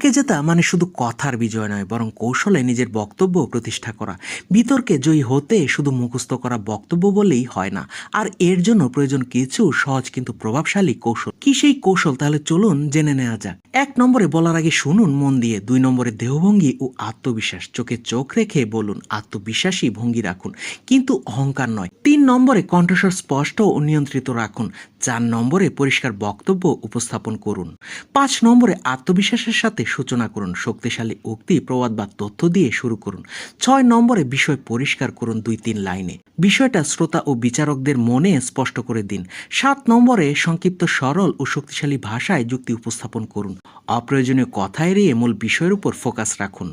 বিতর্কে জেতা মানে শুধু কথার বিজয় নয়, বরং কৌশলে নিজের বক্তব্য প্রতিষ্ঠা করা। বিতর্কে জয়ী হতে শুধু মুখস্থ করা বক্তব্য বলেই হয় না। আর এর জন্য প্রয়োজন কিছু সহজ কিন্তু প্রভাবশালী কৌশল। কি সেই কৌশল? তাহলে চলুন জেনে নেওয়া যাক। এক নম্বরে বলার আগে শুনুন মন দিয়ে, দুই নম্বরে দেহভঙ্গি ও আত্মবিশ্বাস। চোখে চোখ রেখে বলুন, আত্মবিশ্বাসী ভঙ্গি রাখুন। কিন্তু অহংকার নয়। তিন নম্বরে কণ্ঠস্বর স্পষ্ট ও নিয়ন্ত্রিত রাখুন। চার নম্বরে পরিষ্কার বক্তব্য উপস্থাপন করুন। পাঁচ নম্বরে আত্মবিশ্বাসের সাথে সূচনা করুন। শক্তিশালী উক্তি, প্রবাদ বা তথ্য দিয়ে শুরু করুন। ছয় নম্বরে বিষয় পরিষ্কার করুন দুই তিন লাইনে। বিষয়টা শ্রোতা ও বিচারকদের মনে স্পষ্ট করে দিন। সাত নম্বরে সংক্ষিপ্ত, সরল ও শক্তিশালী ভাষায় যুক্তি উপস্থাপন করুন। অপ্রয়োজনীয় কথা এড়িয়ে মূল বিষয়ের উপর ফোকাস রাখুন।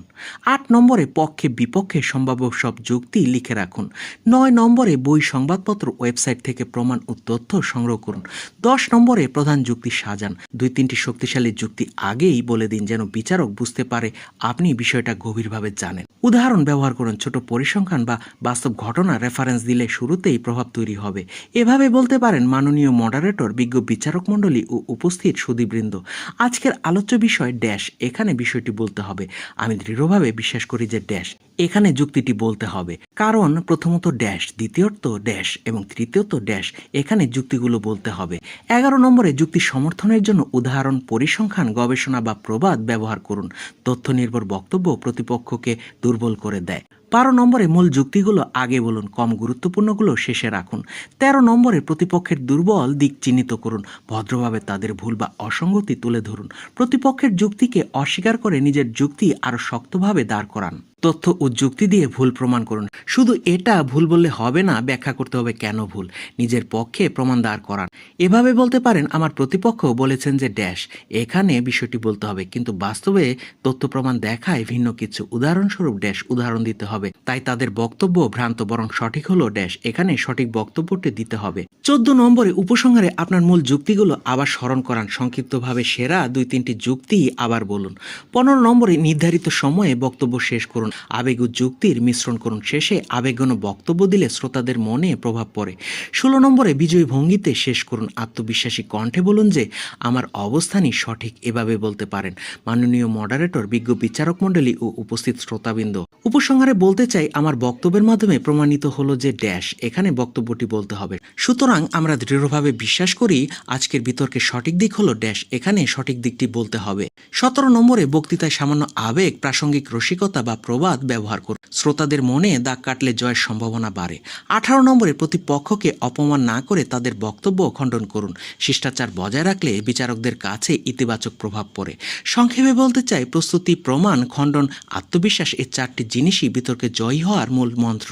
আট নম্বরে পক্ষে বিপক্ষে সম্ভাব্য সব যুক্তি লিখে রাখুন। নয় নম্বরে বই সংবাদপত্র ওয়েবসাইট থেকে প্রমাণ ও তথ্য সংগ্রহ করুন। দশ নম্বরে প্রধান যুক্তি সাজান। দুই তিনটি শক্তিশালী যুক্তি আগেই বলে দিন যেন বিচারক বুঝতে পারে আপনি বিষয়টা গভীরভাবে জানেন। উদাহরণ ব্যবহার করুন, ছোট পরিসংখ্যান বা বাস্তব ঘটনা রেফারেন্স দিলে শুরুতেই প্রভাব তৈরি হবে। এভাবে বলতে পারেন মাননীয় মডারেটর বিজ্ঞ বিচারক মণ্ডলী ও উপস্থিত সুদীবৃন্দ আজকের আলোচ্য বিষয় ড্যাশ এখানে বিষয়টি বলতে হবে। আমি দৃঢ়ভাবে বিশ্বাস করি যে ড্যাশ এখানে যুক্তিটি বলতে হবে। কারণ প্রথমত ড্যাশ দ্বিতীয়ত ড্যাশ এবং তৃতীয়ত ড্যাশ এখানে যুক্তিগুলো বলতে হবে। এগারো নম্বরে যুক্তি সমর্থনের জন্য উদাহরণ পরিসংখ্যান, গবেষণা বা প্রবাদ ব্যবহার করুন। তথ্য নির্ভর বক্তব্য প্রতিপক্ষকে দুর্বল করে দেয়। বারো নম্বরে মূল যুক্তিগুলো আগে বলুন, কম গুরুত্বপূর্ণগুলো শেষে রাখুন। তেরো নম্বরে প্রতিপক্ষের দুর্বল দিক চিহ্নিত করুন, ভদ্রভাবে তাদের ভুল বা অসঙ্গতি তুলে ধরুন। প্রতিপক্ষের যুক্তিকে অস্বীকার করে নিজের যুক্তি আরও শক্তভাবে দাঁড় করান। তথ্য ও যুক্তি দিয়ে ভুল প্রমাণ করুন। শুধু এটা ভুল বললে হবে না, ব্যাখ্যা করতে হবে কেন ভুল? নিজের পক্ষে প্রমাণ দাঁড় করান। এভাবে বলতে পারেন, আমার প্রতিপক্ষ বলেছেন যে ড্যাশ, এখানে বিষয়টি বলতে হবে। কিন্তু বাস্তবে তথ্য প্রমাণ দেখায় ভিন্ন কিছু। উদাহরণস্বরূপ, ড্যাশ উদাহরণ দিতে হবে। তাই তাদের বক্তব্য ভ্রান্ত, বরং সঠিক হলো ড্যাশ, এখানে সঠিক বক্তব্যটি দিতে হবে। চোদ্দ নম্বরে উপসংহারে আপনার মূল যুক্তিগুলো আবার স্মরণ করান। সংক্ষিপ্তভাবে সেরা দুই তিনটি যুক্তি আবার বলুন। পনেরো নম্বরে নির্ধারিত সময়ে বক্তব্য শেষ করুন। আবেগ ও যুক্তির মিশ্রণ করুন। শেষে আবেগঘন বক্তব্য দিলে শ্রোতাদের মনে প্রভাব পড়ে। ষোলো নম্বরে বিজয়ী ভঙ্গিতে শেষ করুন আত্মবিশ্বাসী কণ্ঠে বলুন যে, আমার অবস্থানই সঠিক এভাবে বলতে পারেন। মাননীয় মডারেটর বিজ্ঞ বিচারক মণ্ডলী ও উপস্থিত শ্রোতাবৃন্দ উপসংহারে বলতে চাই, আমার বক্তব্যের মাধ্যমে প্রমাণিত হলো যে ড্যাশ, এখানে বক্তব্যটি বলতে হবে। সুতরাং আমরা দৃঢ়ভাবে বিশ্বাস করি, আজকের বিতর্কের সঠিক দিক হলো ড্যাশ, এখানে সঠিক দিকটি বলতে হবে। সতেরো নম্বরে বক্তৃতায় সামান্য আবেগ, প্রাসঙ্গিক রসিকতা বা প্রবাদ ব্যবহার করুন। শ্রোতাদের মনে দাগ কাটলে জয়ের সম্ভাবনা বাড়ে। আঠারো নম্বরে প্রতিপক্ষকে অপমান না করে তাদের বক্তব্য খণ্ডন করুন। শিষ্টাচার বজায় রাখলে বিচারকদের কাছে ইতিবাচক প্রভাব পড়ে। সংক্ষেপে বলতে চাই, প্রস্তুতি, প্রমাণ, খণ্ডন, আত্মবিশ্বাস, এই চারটি জিনিসই বিতর্কে জয়ী হওয়ার মূল মন্ত্র।